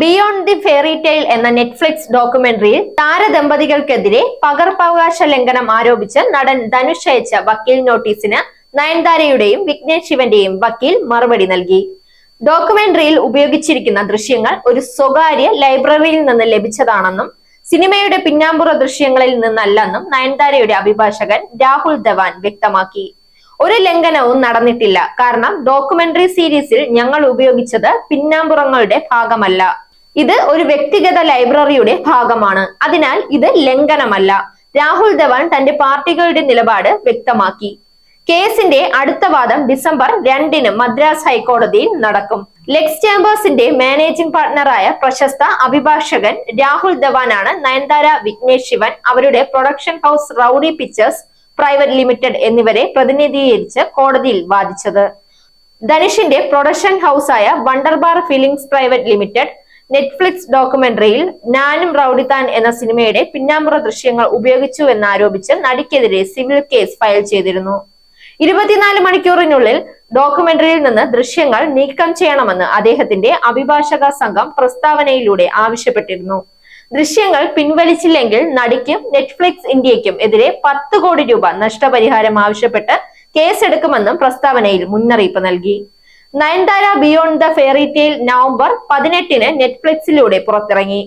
Beyond the fairy tale എന്ന Netflix ഡോക്യുമെന്ററിയിൽ താരദമ്പതികൾക്കെതിരെ പകർപ്പവകാശ ലംഘനം ആരോപിച്ച് നടൻ ധനുഷ് അയച്ച വക്കീൽ നോട്ടീസിന് നയൻതാരയുടെയും വിഘ്നേഷ് ശിവന്റെയും വക്കീൽ മറുപടി നൽകി. ഡോക്യുമെന്ററിയിൽ ഉപയോഗിച്ചിരിക്കുന്ന ദൃശ്യങ്ങൾ ഒരു സ്വകാര്യ ലൈബ്രറിയിൽ നിന്ന് ലഭിച്ചതാണെന്നും സിനിമയുടെ പിന്നാമ്പുറ ദൃശ്യങ്ങളിൽ നിന്നല്ലെന്നും നയൻതാരയുടെ അഭിഭാഷകൻ രാഹുൽ ധവാൻ വ്യക്തമാക്കി. ഒരു ലംഘനവും നടന്നിട്ടില്ല. കാരണം ഡോക്യുമെന്ററി സീരീസിൽ ഞങ്ങൾ ഉപയോഗിച്ചത് പിന്നാമ്പുറങ്ങളുടെ ഭാഗമല്ല. ഇത് ഒരു വ്യക്തിഗത ലൈബ്രറിയുടെ ഭാഗമാണ്. അതിനാൽ ഇത് ലംഘനമല്ല. രാഹുൽ ധവാൻ തന്റെ പാർട്ടികളുടെ നിലപാട് വ്യക്തമാക്കി. കേസിന്റെ അടുത്ത വാദം ഡിസംബർ രണ്ടിന് മദ്രാസ് ഹൈക്കോടതിയിൽ നടക്കും. ലെക്സ് ചേമ്പേഴ്സിന്റെ മാനേജിംഗ് പാർട്ണറായ പ്രശസ്ത അഭിഭാഷകൻ രാഹുൽ ധവാനാണ് നയൻതാര വിഘ്നേഷ് ശിവൻ അവരുടെ production house rowdy pictures private limited എന്നിവരെ പ്രതിനിധീകരിച്ച് കോടതിയിൽ വാദിച്ചത്. ധനുഷിന്റെ production ഹൗസായ Wunderbar films private limited Netflix ഡോക്യുമെന്ററിയിൽ നാനും റൌഡിത്താൻ എന്ന സിനിമയുടെ പിന്നാമ്പുറ ദൃശ്യങ്ങൾ ഉപയോഗിച്ചു എന്നാരോപിച്ച് നടിക്കെതിരെ സിവിൽ കേസ് ഫയൽ ചെയ്തിരുന്നു. ഇരുപത്തിനാല് മണിക്കൂറിനുള്ളിൽ ഡോക്യുമെന്ററിയിൽ നിന്ന് ദൃശ്യങ്ങൾ നീക്കം ചെയ്യണമെന്ന് അദ്ദേഹത്തിന്റെ അഭിഭാഷക സംഘം പ്രസ്താവനയിലൂടെ ആവശ്യപ്പെട്ടിരുന്നു. ദൃശ്യങ്ങൾ പിൻവലിച്ചില്ലെങ്കിൽ നടിക്കും നെറ്റ്ഫ്ലിക്സ് ഇന്ത്യക്കും എതിരെ പത്ത് കോടി രൂപ നഷ്ടപരിഹാരം ആവശ്യപ്പെട്ട് കേസെടുക്കുമെന്നും പ്രസ്താവനയിൽ മുന്നറിയിപ്പ് നൽകി. Nayanthara beyond the fairy tale November പതിനെട്ടിന് നെറ്റ്ഫ്ലിക്സിലൂടെ പുറത്തിറങ്ങി.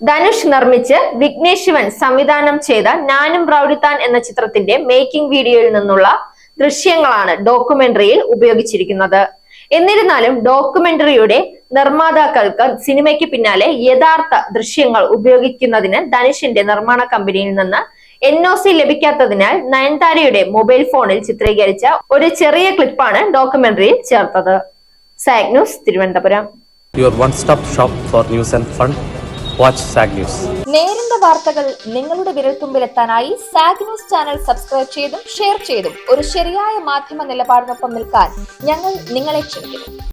ധനുഷ് നിർമ്മിച്ച് വിഘ്നേഷ് ശിവൻ സംവിധാനം ചെയ്ത നാനും പ്രൗഢിത്താൻ എന്ന ചിത്രത്തിന്റെ മേക്കിംഗ് വീഡിയോയിൽ നിന്നുള്ള ദൃശ്യങ്ങളാണ് ഡോക്യുമെന്ററിയിൽ ഉപയോഗിച്ചിരിക്കുന്നത്. എന്നിരുന്നാലും ഡോക്യുമെന്ററിയുടെ നിർമ്മാതാക്കൾക്ക് സിനിമയ്ക്ക് പിന്നാലെ യഥാർത്ഥ ദൃശ്യങ്ങൾ ഉപയോഗിക്കുന്നതിന് ധനുഷിന്റെ നിർമ്മാണ കമ്പനിയിൽ നിന്ന് എൻ ഒ സി ലഭിക്കാത്തതിനാൽ നയൻതാരയുടെ മൊബൈൽ ഫോണിൽ ചിത്രീകരിച്ച ഒരു ചെറിയ ക്ലിപ്പാണ് ഡോക്യുമെന്ററിയിൽ ചേർത്തത്. Zag news Thiruvananthapuram. Your one stop shop for news and fun watch zag news നേരിന്റെ വാർത്തകൾ നിങ്ങളുടെ വിരൽത്തുമ്പിലെത്താനായി സാഗ് ന്യൂസ് ചാനൽ സബ്സ്ക്രൈബ് ചെയ്തും ഷെയർ ചെയ്തും ഒരു ശരിയായ മാധ്യമ നിലപാടിനൊപ്പം നിൽക്കാൻ ഞങ്ങൾ നിങ്ങളെ ക്ഷണിക്കുന്നു.